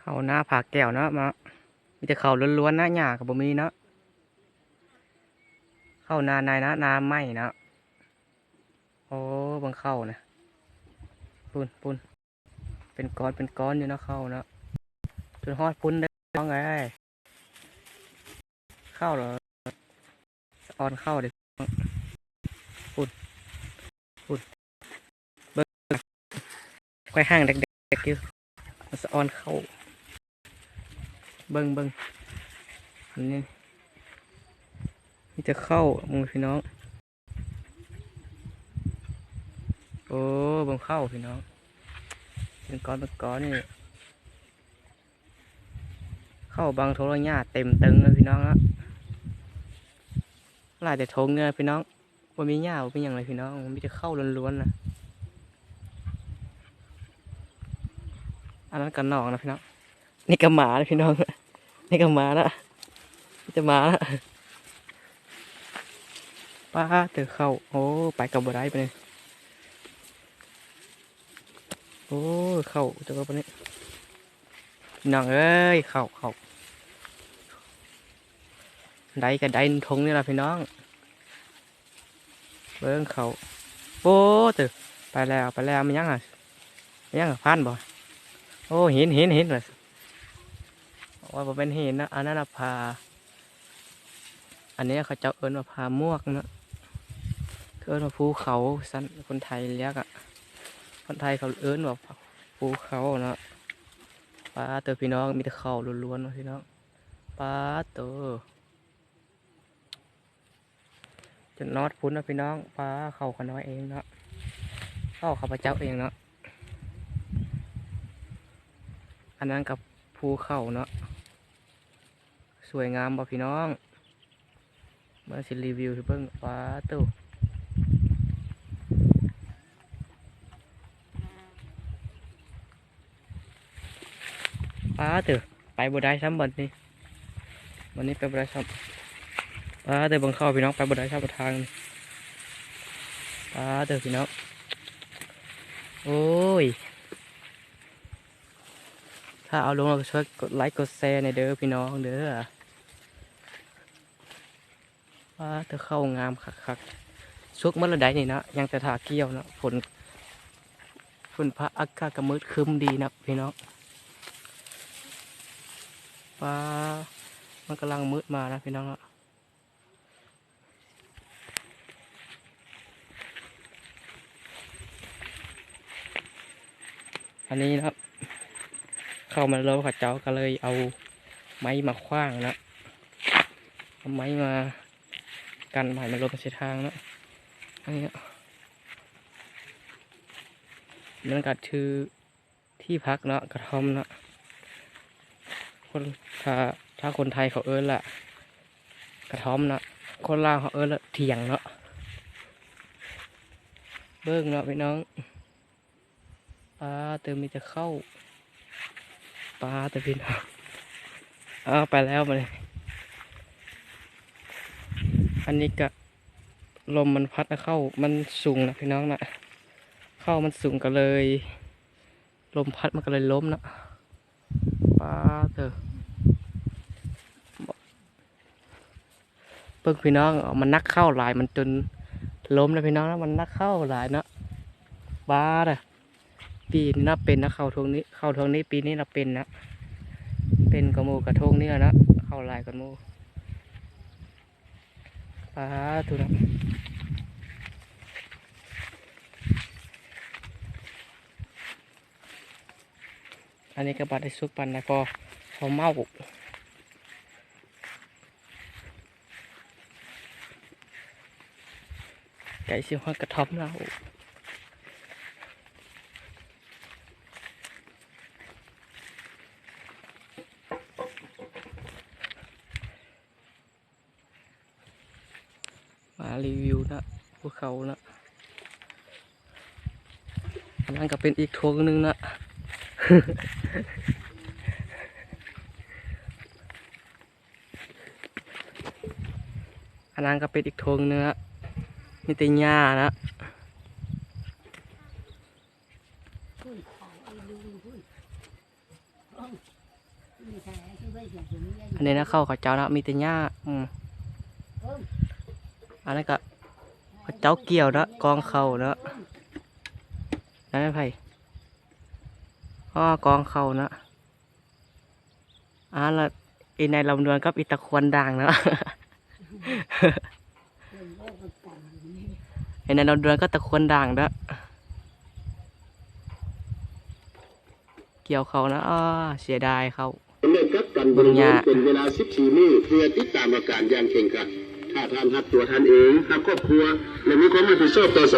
เขาหน้าผากแก้วเนาะมามีแต่เขาล้วนๆนะหญ้ากับบ่มีเนาะเข้านาในนะนาไมเนาะโอ้บังเข้านะปุ่นปุ่นเป็นก้อนเป็นก้อนอยู่นะเข้านะจนฮอดปุ่นได้ว่าไงเข้าเหรอออนเข้าเด็กปุ่นปุ่นเบิ้งค่อยห่างเด็กๆอยู่มันสะออนเข้า เบิ้งเบิ้งอันนี้นี่จะเข้ามึงพี่น้อง โอ้บิ้งเข้าพี่น้องเป็นก้อนเป็นก้อนนี่ เข้าบางโทรญ่าเต็มตึงเลยพี่น้องละหลายแต่ทงเนี่ยพี่น้องว่ามีหญ้าว่ามีอย่างไรพี่น้องมันมีแต่เข้าล้วนๆนะอันนั้นกันนอกนะพี่น้องนี่ก็หมานะพี่น้อง นี่ก็มาละจะมาละป้าเจอเข้า โอ้ ไปกับบัได้ไปเลยโอ้เข้าเจอไปนี่พี่น้องเอ้ย เข้าเข้าได้กับได้ทงนี่ละพี่น้อง เบิ้งเขาโอ้เจอไปแล้วไปแล้วมันยังอะมันยังอะพันบ่โอ้เห็นเห็นเห็นเลย ว่าเป็นเห็นนะอันนั้นน่ะพาอันนี้เขาเจ้าเอิ้นว่าพามวกนะเขาเอิ้นว่าภูเขาสั้นคนไทยเรียกอะคนไทยเขาเอิ้นว่าภูเขาเนาะป้าเตอพี่น้องมีแต่เขาล้วนๆนะพี่น้องป้าเตอจนนอดพุ่นนะพี่น้องป้าเขาขน้อยเองเนาะเข้าข้าพเจ้าเองเนาะอันนั้นกับภูเขาเนาะ สวยงามบ่พี่น้องมาสิรีวิวให้เบิ่งว้าตู้ป้าเตอไปบ่ได้ซ้ำบัดนี้วันนี้ไปบ่ได้ซ้ำป้าเตอบังเข้าพี่น้องไปบ่ได้ซ้ำทางนี้ป้าเตอพี่น้องโอ้ยถ้าเอาลงเราช่วยกดไลค์กดแชร์ในเด้อพี่น้องเด้อ ว่าเธอเข้างามคักๆชุกเมื่อไรได้นี่นะยังแต่ถาเกี่ยวนะฝนฝนพระอากาศก็มืดครึ้มดีนะพี่น้องฟ้ามันกำลังมืดมานะพี่น้องนะอันนี้นะครับ เข้ามาแล้วข้าเจ้าก็เลยเอาไม้มาคว้างนะเอาไม้มา กันไม้มันลงไปเส้นทางนะอันนี้นั่นก็คือที่พักเนาะกระท่อมเนาะคนถ้าถ้าคนไทยเขาเอิ้นละกระท่อมเนาะคนลาวเขาเอิ้นละเถียงเนาะเบิ้งเนาะพี่น้องปลาเติมมีจะเข้าปลาแต่พี่น้องเอาไปแล้วมาเลย อันนี้ก็ลมมันพัดเข้ามันสูงนะพี่น้องนะเข้ามันสูงก็เลย ลมพัดมันก็เลยล้มนะปลาเถอะเพิ่งพี่น้องมันนักเข้าหลายมันจนล้มนะพี่น้องนะมันนักเข้าหลายนะปลาเด้อปีนี้นับเป็นนะเข้าทงนี้เข้าทงนี้ปีนี้นับเป็นนะเป็นกระโมกระทงเนี่นะเข้าลายกระโมาทุนะอันนี้ก็บัดได้ซุปปันนะก็หอมเมาไก่สิหัวกระทอมแล้ว มารีวิวนะภูเขานะนนั้นก็เป็นอีกทงหนึ่งนะอันนั้นก็เป็นอีกทงหนึงนะมีแต่หญ้านะอันนี้นะเข้าขาเจ้านะมีแต่หญ้าอืม อันนั้นก็เขาเจ้าเกี่ยวนะกองเขาเนาะนั่นไม่ไผ่อ๋อกองเขาเนาะอ่าละอีในลำดวนกับอีตะควนด่างเนาะไอ้ในลำดวนก็ตะควนด่างเด้อเกี่ยวเขานะอ้อเสียดายเขาสำเร็จครับกันบริเวณเป็นเวลา 14 มื้อเพื่อติดตามอาการอย่างเข่งครัด ถ้าท่านรักตัวท่านเองหักครอบครัวและมีความรับผิดชอบต่อสัง